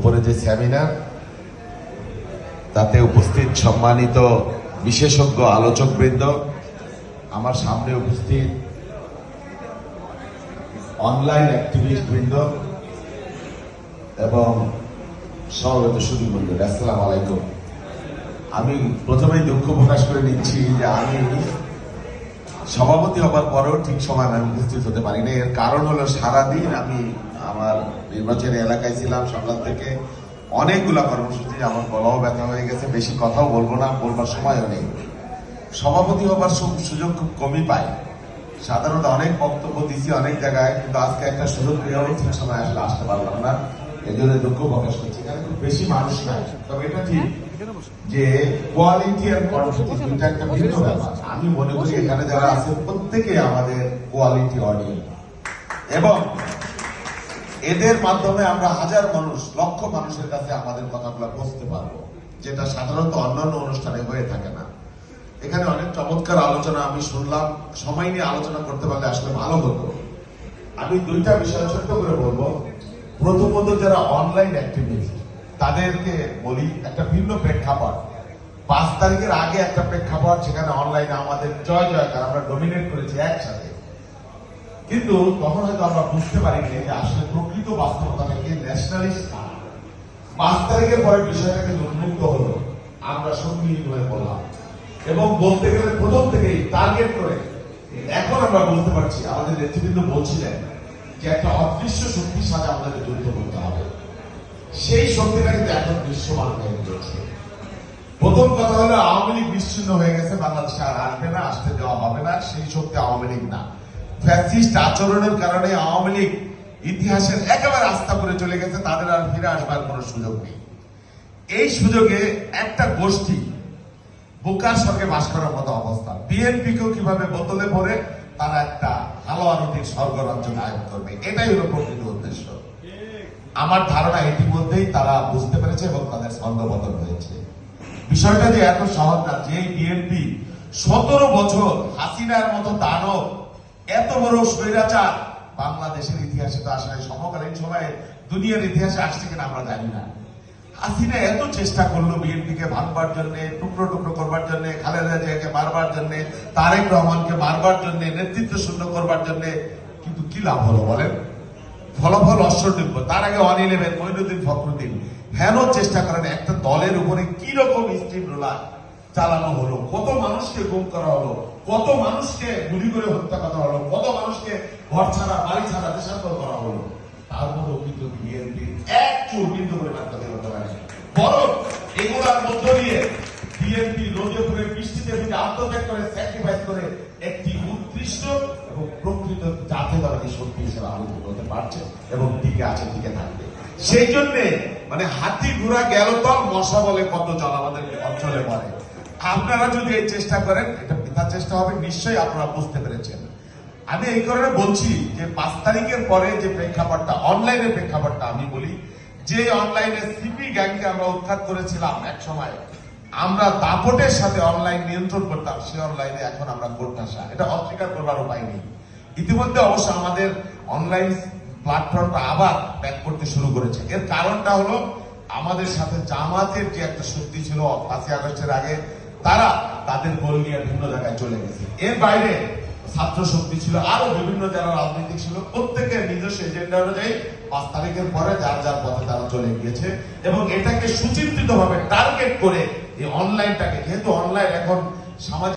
উপরে যে সেমিনার তাতে উপস্থিত সম্মানিত বিশেষজ্ঞ আলোচকবৃন্দ, আমার সামনে উপস্থিত অনলাইন অ্যাক্টিভিস্ট বৃন্দ এবং সমবেত বন্ধু আসসালাম আলাইকুম। আমি প্রথমেই দুঃখ প্রকাশ করে নিচ্ছি যে আমি সভাপতি হবার পরেও ঠিক সময় আমি উপস্থিত হতে পারিনি। এর কারণ হলো সারাদিন আমি আমার নির্বাচনী এলাকায় ছিলাম, সকাল থেকে অনেকগুলা কর্মসূচি, আমার গলাও ব্যথা হয়ে গেছে, বেশি কথাও বলব না, বলবার সময়ও নেই। সভাপতি হবার সুযোগ খুব কমই পাই। সাধারণত অনেক বক্তব্য দিছি অনেক জায়গায়, কিন্তু আজকে একটা সুযোগ পেয়েও ঠিক সময় আসলে আসতে পারলাম না। এই জন্য দুঃখ প্রকাশ করছি। এখানে খুব বেশি মানুষ নাই। তবে এটা ঠিক যে কোয়ালিটি আর কোয়ান্টিটি দুইটা একটা ভিন্ন ব্যাপার। আমি মনে করি এখানে যারা আছে প্রত্যেকে আমাদের কোয়ালিটি অডিয়েন্স এবং এদের মাধ্যমে আমরা হাজার মানুষ লক্ষ মানুষের কাছে আমাদের কথাগুলো পৌঁছতে পারব যেটা সাধারণত অন্যান্য অনুষ্ঠানে হয়ে থাকে না। এখানে অনেক চমৎকার আলোচনা আমি শুনলাম। সময় নিয়ে আলোচনা করতে পারলে আসলে ভালো হতো। আমি দুইটা বিষয় ছোট্ট করে বলব। প্রথমত যারা অনলাইন অ্যাক্টিভিস্ট তাদেরকে বলি একটা ভিন্ন প্রেক্ষাপট। পাঁচ তারিখের আগে একটা প্রেক্ষাপট সেখানে অনলাইনে আমাদের জয় জয়কার আমরা ডোমিনেট করেছি একসাথে। কিন্তু তখন হয়তো আমরা বুঝতে পারিনি যে আসলে প্রকৃত বাস্তবতাটা কি ন্যাশনালিস্ট পাঁচ তারিখের পরে বিষয়টাকে উন্মুক্ত হলো। আমরা সঙ্গীহীন হয়ে পড়লাম। এবং বলতে গেলে প্রথম থেকেই টার্গেট করে, এখন আমরা বলতে পারছি, আমাদের নেতৃবৃন্দ বলছিলেন যে একটা অদৃশ্য শক্তির সাথে আমাদেরকে যুদ্ধ করতে হবে। সেই শক্তিটা কিন্তু এখন দৃশ্যমান হয়ে গেছে প্রথম কথা হলো, আওয়ামী লীগ বিচ্ছিন্ন হয়ে গেছে, বাংলাদেশে আর আসবে না, আসতে দেওয়া হবে না, সেই শক্তি আওয়ামী লীগ না। ফ্যাসিস্ট আচরণের কারণে আওয়ামী লীগ ইতিহাসের একেবারে আস্থা করে চলে গেছে, তাদের আর ফিরে আসবার কোনো সুযোগ নেই। এই সুযোগে একটা গোষ্ঠী বোকার সঙ্গে বাস করার মতো অবস্থা। বিএনপিকেও কীভাবে বোতলে ভরে, তারা একটা হালুয়া রুটির স্বর্গরাজ্য নায়ক করবে। এটাই হলো প্রকৃত উদ্দেশ্য। আমার ধারণা ইতিমধ্যেই তারা বুঝতে পেরেছে এবং তাদের ছন্দপতন হয়েছে। বিষয়টা যে এত সহজ না যে বিএনপি সতেরো বছর হাসিনার মতো দানব, এত বড় স্বৈরাচার, বাংলাদেশের ইতিহাসে তো আসলে সমকালীন সময়ে দুনিয়ার ইতিহাসে আসছে কিনা আমরা জানি না। হাসিনা এত চেষ্টা করল বিএনপিকে ভাঙবার জন্য, টুকরো টুকরো করবার জন্য, খালেদা জিয়াকে মারবার জন্য, তারেক রহমানকে মারবার জন্য, নেতৃত্ব শূন্য করবার জন্য, কিন্তু কি লাভ হলো বলেন? ফলাফল অশ্বডিম্ব তার আগে অন ইলেভেন, মইনুদ্দিন ফখরুদ্দিন। হেন চেষ্টা করেন একটা দলের উপরে কি রকম স্টিম রোলার চালানো হলো, কত মানুষকে গুম করা হলো, কত মানুষকে গুলি করে হত্যা করা হলো, কত মানুষকে ঘর ছাড়া, বাড়ি ছাড়া দেশান্তর করা হলো। তার মধ্যেও কিন্তু বিএনপি করে পারে বরং এগুলার মধ্য দিয়ে বিএনপি রোজে পুরে বৃষ্টিতে আত্মত্যাগ করে স্যাক্রিফাইস করে একটি উৎকৃষ্ট এবং প্রকৃত শক্তি হিসেবে পারছে এবং টিকে আছে, টিকে থাকবে। সেই জন্য মানে হাতি ঘোড়া গেল তো, মশা বলে কত জল আমাদের অঞ্চলে পড়ে আপনারা যদি এই চেষ্টা করেন, এটা চেষ্টা হবে, নিশ্চয়ই আপনারা বুঝতে পেরেছেন। আমি এই কারণে বলছি যে পাঁচ তারিখের পরে যে প্রেক্ষাপটটা, অনলাইনের প্রেক্ষাপটটা আমি বলি যে অনলাইনে সিপি গ্যাংকে আমরা উৎখাত করেছিলাম এক সময়, আমরা দাপটের সাথে অনলাইন নিয়ন্ত্রণ করতাম, সে অনলাইনে এখন আমরা কোর্টাসা এটা অস্বীকার করবার উপায় নেই। ইতিমধ্যে অবশ্য আমাদের অনলাইন প্ল্যাটফর্মটা আবার ব্যাক করতে শুরু করেছে। এর কারণটা হলো, আমাদের সাথে জামাতের যে একটা শক্তি ছিল পাঁচই আগস্টের আগে, তারা তাদের গোল নিয়ে ভিন্ন জায়গায় চলে গেছে। এর বাইরে ছাত্র শক্তি ছিল, আরও বিভিন্ন যারা রাজনীতি ছিল, প্রত্যেকের নিজস্ব এজেন্ডা অনুযায়ী পাঁচ তারিখের পরে যার যার পথে তারা চলে গিয়েছে এবং এটাকে সুচিন্তিত ভাবে টার্গেট করে এই অনলাইনটাকে যেহেতু অনলাইন এখন সামাজিক